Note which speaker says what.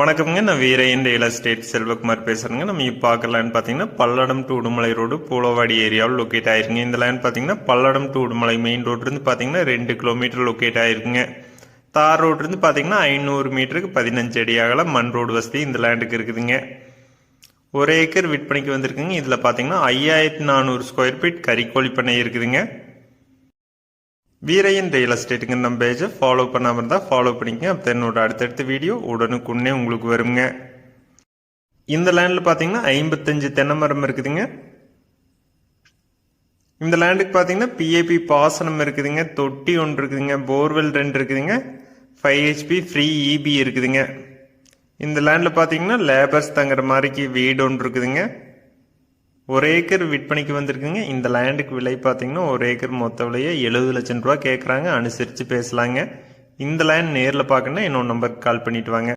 Speaker 1: வணக்கம்ங்க. நான் Veeraiyan real estate Selvakumar பேசுகிறேங்க நம்ம இப்போ பார்க்க லேண்ட் பார்த்தீங்கன்னா பல்லடம் டு உடுமலை ரோடு பூலவாடி ஏரியாவில் லொக்கேட் ஆயிருங்க இந்த லேண்ட் பார்த்தீங்கன்னா பல்லடம் டு உடுமலை மெயின் ரோட்லேருந்து பார்த்தீங்கன்னா ரெண்டு கிலோமீட்டர் லொக்கேட் ஆயிருக்குங்க. தார் ரோட்லேருந்து பார்த்தீங்கன்னா ஐநூறு மீட்டருக்கு பதினஞ்சு அடி அகலம் மண் ரோடு வசதி இந்த லேண்டுக்கு இருக்குதுங்க. ஒரு ஏக்கர் விற்பனைக்கு வந்திருக்குங்க. இதில் பார்த்தீங்கன்னா ஐயாயிரத்தி நானூறு ஸ்கொயர் ஃபீட் கறிக்கோழி பண்ணை இருக்குதுங்க. வீரையன் ரியல் எஸ்டேட்டுங்க நம்ம பேஜை ஃபாலோ பண்ணாமல் இருந்தால் ஃபாலோ பண்ணிக்கங்க. அப்போ என்னோட அடுத்தடுத்த வீடியோ உடனுக்குன்னே உங்களுக்கு வருங்க. இந்த லேண்டில் பார்த்தீங்கன்னா ஐம்பத்தஞ்சு தென்னை மரம் இருக்குதுங்க. இந்த லேண்டுக்கு பார்த்தீங்கன்னா பிஏபி பாசனம் இருக்குதுங்க. தொட்டி ஒன்று இருக்குதுங்க. போர்வெல் ரெண்டு இருக்குதுங்க. ஃபைவ் ஹெச்பி ஃப்ரீ இபி இருக்குதுங்க. இந்த லேண்டில் பார்த்தீங்கன்னா லேபர்ஸ் தங்குற மாதிரிக்கு வீடு ஒன்று இருக்குதுங்க. ஒரு ஏக்கர் விற்பனைக்கு வந்திருக்குங்க. இந்த லேண்டுக்கு விலை பார்த்தீங்கன்னா ஒரு ஏக்கர் மொத்த விலையை எழுபது லட்சம் ரூபா கேட்குறாங்க அனுசரித்து பேசலாங்க. இந்த லேண்ட் நேரில் பார்க்கணுன்னா இன்னொரு நம்பருக்கு கால் பண்ணிட்டு வாங்க.